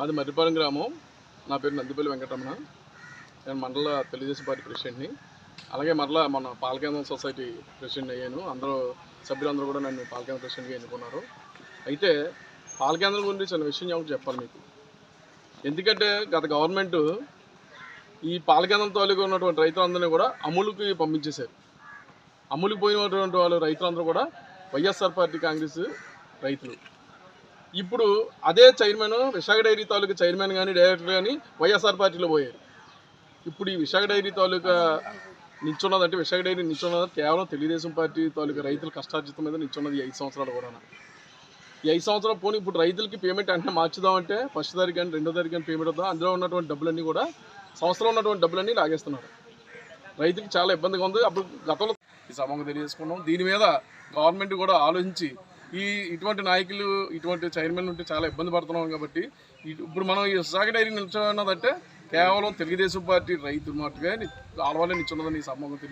మాది మర్రిపాలెం గ్రామం. నా పేరు నందిపల్లి వెంకటరమణ. నేను మండల తెలుగుదేశం పార్టీ ప్రెసిడెంట్ని. అలాగే మరలా మన పాలకేంద్రం సొసైటీ ప్రెసిడెంట్ అయ్యాను. అందరూ సభ్యులందరూ కూడా నన్ను పాలకేంద్ర ప్రెసిడెంట్గా ఎన్నుకున్నారు. అయితే పాలకేంద్రం గురించి చిన్న విషయం ఒకటి చెప్పాలి మీకు. ఎందుకంటే గత గవర్నమెంట్ ఈ పాలకేంద్రం తాలూకు ఉన్నటువంటి రైతులందరినీ కూడా అమలుకి పంపించేశారు. అమలుకి పోయినటువంటి వాళ్ళు రైతులందరూ కూడా వైఎస్ఆర్ పార్టీ కాంగ్రెస్ రైతులు. ఇప్పుడు అదే చైర్మన్ విశాఖ డైరీ తాలూకా చైర్మన్ కానీ డైరెక్టర్ కానీ వైఎస్ఆర్ పార్టీలో పోయారు. ఇప్పుడు ఈ విశాఖ డైరీ తాలూకా నిల్చున్నదంటే విశాఖ డైరీ నిల్చున్నది కేవలం తెలుగుదేశం పార్టీ తాలూకా రైతుల కష్టార్జితం మీద నిల్చున్నది ఐదు సంవత్సరాలు కూడా. ఈ ఐదు సంవత్సరాలు పోనీ ఇప్పుడు రైతులకి పేమెంట్ అంటే మార్చుదామంటే ఫస్ట్ తారీఖు కానీ రెండో తారీఖు కానీ పేమెంట్ అవుతాం అందులో ఉన్నటువంటి డబ్బులన్నీ కూడా సంవత్సరం ఉన్నటువంటి డబ్బులన్నీ లాగేస్తున్నారు. రైతుకి చాలా ఇబ్బందిగా ఉంది. అప్పుడు గతంలో ఈ సభకు తెలియజేసుకున్నాం. దీని మీద గవర్నమెంట్ కూడా ఆలోచించి ఈ ఇటువంటి నాయకులు ఇటువంటి చైర్మన్ ఉంటే చాలా ఇబ్బంది పడుతున్నాం కాబట్టి ఇప్పుడు మనం ఈ విశాఖ డైరీ నిల్చున్నదంటే కేవలం తెలుగుదేశం పార్టీ రైతు మాటగా ఆడవాళ్ళే నిల్చున్నదని ఈ తెలియదు.